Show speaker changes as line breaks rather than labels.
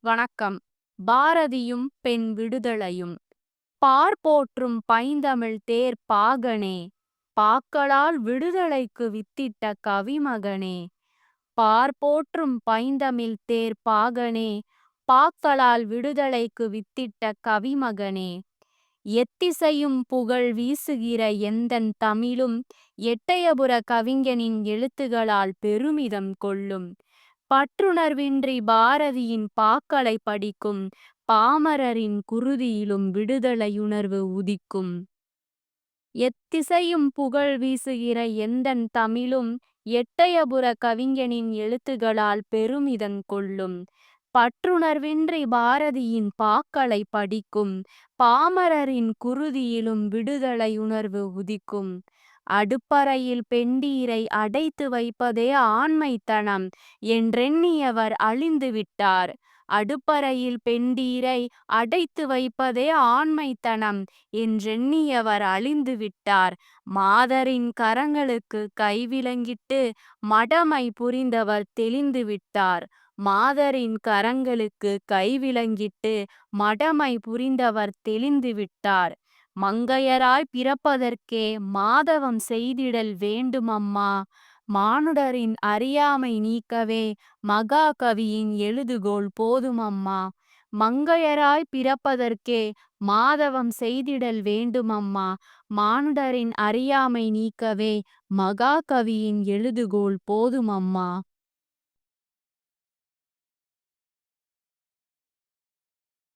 வணக்கம். பாரதியும் பெண் விடுதலையும். பார் போற்றும் பைந்தமிழ் தேர் பாகனே. பாக்களால் விடுதலைக்கு வித்திட்ட கவிமகனே. பார் போற்றும் பைந்தமிழ் தேர் பாகனே. பாக்களால் விடுதலைக்கு வித்திட்ட கவிமகனே. எத்திசையும் புகழ் வீசுகிற எந்தன் தமிழும் எட்டயபுர கவிஞனின் எழுத்துகளால் பெருமிதம் கொள்ளும். பற்றுணர்வின்றி பாரதியின் பாக்களை படிக்கும் பாமரரின் குருதியிலும் விடுதலையுணர்வு உதிக்கும். எத்திசையும் புகழ் வீசுகிற எந்தன் தமிழும் எட்டயபுர கவிஞனின் எழுத்துகளால் பெருமிதம் கொள்ளும். பற்றுணர்வின்றி பாரதியின் பாக்களை படிக்கும் பாமரரின் குருதியிலும் விடுதலை உணர்வு உதிக்கும். அடுப்பறையில் பெண்டீரை அடைத்து வைப்பதே ஆண்மைத்தனம் என்றெண்ணியவர் அழிந்து விட்டார். அடுப்பறையில் பெண்டீரை அடைத்து வைப்பதே ஆண்மைத்தனம் என்றெண்ணியவர் அழிந்து விட்டார். மாதரின் கரங்களுக்கு கைவிலங்கிட்டு மடமை புரிந்தவர் தெளிந்து விட்டார். மாதரின் கரங்களுக்கு கைவிலங்கிட்டு மடமை புரிந்தவர் தெளிந்து விட்டார். மங்கையராய் பிறப்பதற்கே மாதவம் செய்திடல் வேண்டுமம்மா. மானுடரின் அறியாமை நீக்கவே மகாகவியின் எழுதுகோள் போதுமம்மா. மங்கையராய் பிறப்பதற்கே மாதவம் செய்திடல் வேண்டுமம்மா. மானுடரின் அறியாமை நீக்கவே மகாகவியின் எழுதுகோள் போதுமம்மா.